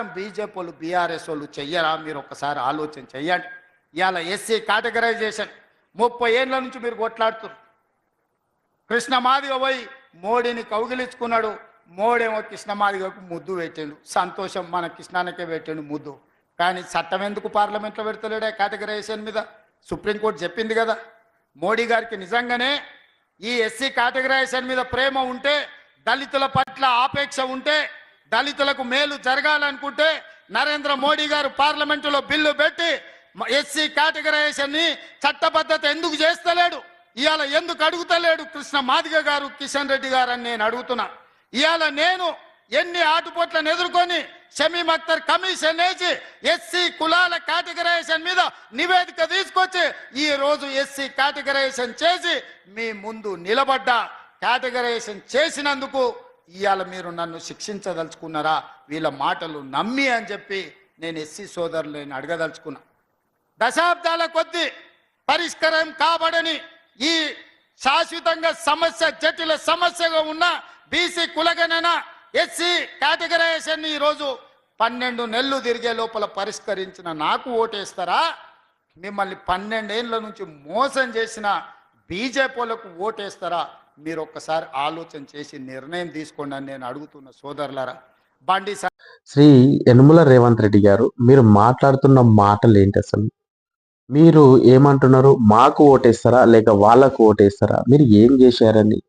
BJP వాళ్ళు BRS వాళ్ళు చెయ్యరా? మీరు ఒక్కసారి ఆలోచన చెయ్యండి. ఇవాళ ఎస్సీ కేటగరైజేషన్ ముప్పై ఏళ్ళ నుంచి మీరు కొట్లాడుతున్నారు. కృష్ణ పోయి మోడీని కౌగిలించుకున్నాడు. మోడేమో కృష్ణ ముద్దు పెట్టిండు. సంతోషం మన కృష్ణానికే పెట్టిండు ముద్దు. కానీ చట్టం ఎందుకు పార్లమెంట్లో పెడతలేడే కేటగరైజేషన్ మీద? సుప్రీంకోర్టు చెప్పింది కదా. మోడీ గారికి నిజంగానే ఈ ఎస్సీ కేటగరైజేషన్ మీద ప్రేమ ఉంటే దళితుల పట్ల ఆపేక్ష ఉంటే దళితులకు మేలు జరగాలనుకుంటే నరేంద్ర మోడీ గారు పార్లమెంటులో బిల్లు పెట్టి ఎస్సీ కేటగరైజేషన్ని చట్టబద్ధత ఎందుకు చేస్తలేడు? ఇవాళ ఎందుకు అడుగుతలేడు కృష్ణ మాదిగ గారు కిషన్ రెడ్డి గారు అని నేను అడుగుతున్నా. ఇవాళ నేను ఎన్ని ఆటుపోట్లను ఎదుర్కొని షమీమ్ అఖ్తర్ కమిషన్ వేసి ఎస్సీ కులాల కేటగరైజేషన్ మీద నివేదిక తీసుకొచ్చి ఈ రోజు ఎస్సీ కేటగరైజేషన్ చేసి మీ ముందు నిలబడ్డా. కేటగరైజేషన్ చేసినందుకు ఇవాళ మీరు నన్ను శిక్షించదలుచుకున్నారా? వీళ్ళ మాటలు నమ్మి అని చెప్పి నేను ఎస్సీ సోదరులను అడగదలుచుకున్నా. దశాబ్దాల కొద్దీ పరిష్కారం కాబడని ఈ శాశ్వతంగా సమస్య జటిల సమస్యగా ఉన్న బీసీ కులగణన ఎస్సీ కేటగరైజేషన్ ఈరోజు పన్నెండు నెలలు తిరిగే లోపల పరిష్కరించిన నాకు ఓటేస్తారా? మిమ్మల్ని పన్నెండేళ్ళ నుంచి మోసం చేసిన బీజేపీలకు ఓటేస్తారా? మీరు ఒక్కసారి ఆలోచన చేసి నిర్ణయం తీసుకోండి అని నేను అడుగుతున్న సోదరులారా. బండి శ్రీ యనుమల రేవంత్ రెడ్డి గారు మీరు మాట్లాడుతున్న మాటలు ఏంటి అసలు? మీరు ఏమంటున్నారు? మాకు ఓటేస్తారా? లేక వాళ్ళకు ఓటేస్తారా? మీరు ఏం చేశారని?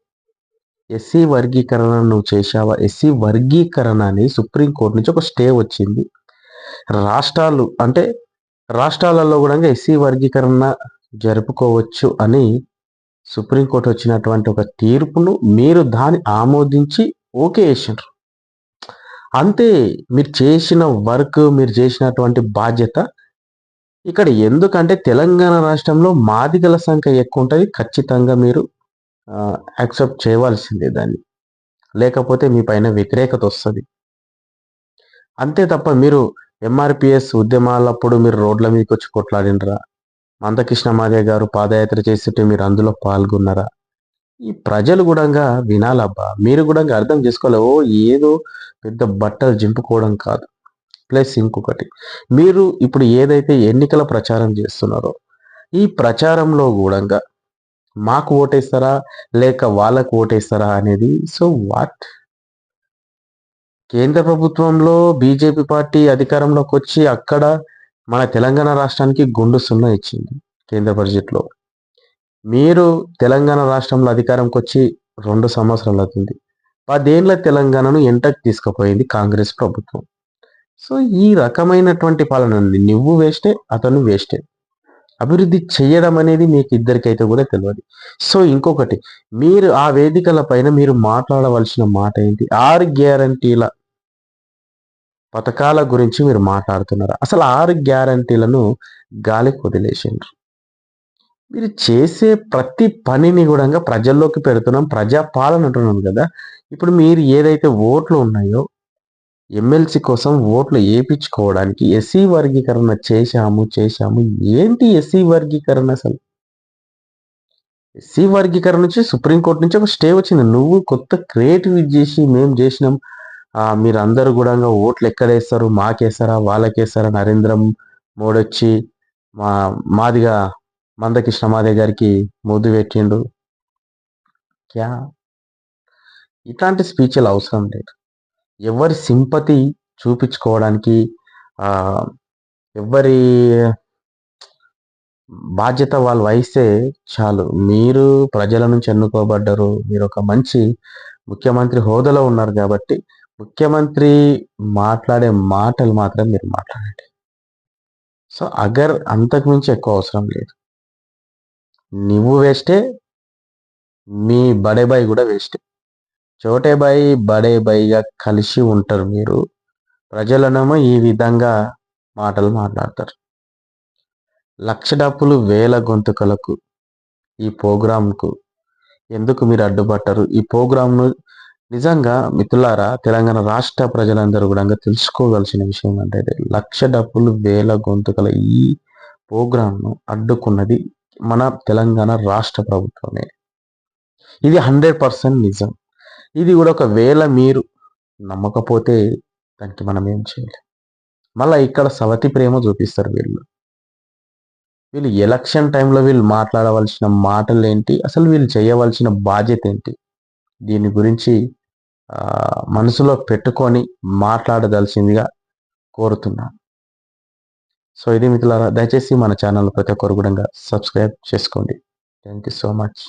ఎస్సీ వర్గీకరణ నువ్వు చేశావా? ఎస్సీ వర్గీకరణ అని సుప్రీంకోర్టు నుంచి ఒక స్టే వచ్చింది. రాష్ట్రాలు అంటే రాష్ట్రాలలో కూడా ఎస్సీ వర్గీకరణ జరుపుకోవచ్చు అని సుప్రీంకోర్టు వచ్చినటువంటి ఒక తీర్పును మీరు దాన్ని ఆమోదించి ఓకే చేసినారు అంతే మీరు చేసిన వర్క్ మీరు చేసినటువంటి బాధ్యత ఇక్కడ ఎందుకంటే తెలంగాణ రాష్ట్రంలో మాదిగల సంఖ్య ఎక్కువ ఉంటుంది ఖచ్చితంగా మీరు యాక్సెప్ట్ చేయవలసిందే దాన్ని. లేకపోతే మీ పైన వ్యతిరేకత వస్తుంది. అంతే తప్ప మీరు ఎంఆర్పిఎస్ ఉద్యమాలప్పుడు మీరు రోడ్ల మీదకి వచ్చి కొట్లాడినరా మందకృష్ణ మాదే గారు పాదయాత్ర చేస్తుంటే మీరు అందులో పాల్గొన్నారా? ఈ ప్రజలు కూడా వినాలబ్బా. మీరు కూడా అర్థం చేసుకోవాలి. ఓ ఏదో పెద్ద బట్టలు జింపుకోవడం కాదు. ప్లస్ ఇంకొకటి మీరు ఇప్పుడు ఏదైతే ఎన్నికల ప్రచారం చేస్తున్నారో ఈ ప్రచారంలో కూడా మాకు ఓటేస్తారా? లేక వాళ్ళకు ఓటేస్తారా అనేది సో వాట్? కేంద్ర ప్రభుత్వంలో బీజేపీ పార్టీ అధికారంలోకి వచ్చి అక్కడ మన తెలంగాణ రాష్ట్రానికి గుండు సున్నా ఇచ్చింది కేంద్ర బడ్జెట్లో. మీరు తెలంగాణ రాష్ట్రంలో అధికారంకి వచ్చి రెండు సంవత్సరాలు అవుతుంది. పదేళ్ళ తెలంగాణను ఎంటకు తీసుకుపోయింది కాంగ్రెస్ ప్రభుత్వం. సో ఈ రకమైనటువంటి పాలన ఉంది నువ్వు వేస్టే అతను వేస్టే. అభివృద్ధి చేయడం అనేది మీకు ఇద్దరికైతే కూడా తెలియదు సో ఇంకొకటి మీరు ఆ వేదికల పైన మీరు మాట్లాడవలసిన మాట ఏంటి? ఆరు గ్యారంటీల పథకాల గురించి మీరు మాట్లాడుతున్నారు. అసలు ఆరు గ్యారంటీలను గాలికి వదిలేసిండ్రు మీరు చేసే ప్రతి పనిని కూడా ప్రజల్లోకి పెడుతున్నాం. ప్రజాపాలన అంటున్నాం కదా. ఇప్పుడు మీరు ఏదైతే ఓట్లు ఉన్నాయో ఎమ్మెల్సీ కోసం ఓట్లు వేయించుకోవడానికి ఎస్సీ వర్గీకరణ చేశాము చేశాము. ఏంటి ఎస్సీ వర్గీకరణ అసలు? ఎస్సీ వర్గీకరణ నుంచి సుప్రీంకోర్టు నుంచి ఒక స్టే వచ్చింది. నువ్వు కొత్త క్రియేటివ్ చేసి మేము చేసినాం. మీరు అందరూ కూడా ఓట్లు ఎక్కడేస్తారు మాకేస్తారా వాళ్ళకేస్తారా? నరేంద్ర మోడీ వచ్చి మా మాదిగా మందకృష్ణ మాదే గారికి ముద్దు పెట్టిండు. క్యా? ఇట్లాంటి స్పీచ్లు అవసరం లేదు. ఎవరి సింపతి చూపించుకోవడానికి ఎవరి బాధ్యత వాళ్ళు వహిస్తే చాలు. మీరు ప్రజల నుంచి ఎన్నుకోబడ్డరు మీరు ఒక మంచి ముఖ్యమంత్రి హోదాలో ఉన్నారు కాబట్టి ముఖ్యమంత్రి మాట్లాడే మాటలు మాత్రం మీరు మాట్లాడండి. సో అగర్ అంతకు మించి ఎక్కువ అవసరం లేదు. నువ్వు వేస్టే మీ బడేబాయి కూడా వేస్టే. చోటేబాయి బడేబాయిగా కలిసి ఉంటారు మీరు. ప్రజలనేమో ఈ విధంగా మాటలు మాట్లాడతారు. లక్ష డప్పులు వేల గొంతుకలకు ఈ ప్రోగ్రాంకు ఎందుకు మీరు అడ్డుపట్టరు ఈ ప్రోగ్రాంను నిజంగా మిత్రులారా తెలంగాణ రాష్ట్ర ప్రజలందరూ కూడా తెలుసుకోవాల్సిన విషయం అంటే లక్ష డబ్బులు వేల గొంతుకల ఈ ప్రోగ్రాంను అడ్డుకున్నది మన తెలంగాణ రాష్ట్ర ప్రభుత్వమే. ఇది హండ్రెడ్ పర్సెంట్ నిజం. ఇది కూడా ఒకవేళ మీరు నమ్మకపోతే దానికి మనం ఏం చేయాలి. మళ్ళీ ఇక్కడ సవతి ప్రేమ చూపిస్తారు వీళ్ళు. వీళ్ళు ఎలక్షన్ టైంలో వీళ్ళు మాట్లాడవలసిన మాటలు ఏంటి అసలు వీళ్ళు చేయవలసిన బాధ్యత ఏంటి? దీని గురించి మనసులో పెట్టుకొని మాట్లాడదలసిందిగా కోరుతున్నాను సో ఇది మిత్రులారా దయచేసి మన ఛానల్ ప్రతి ఒక్కరు కూడా సబ్స్క్రైబ్ చేసుకోండి. Thank you so much.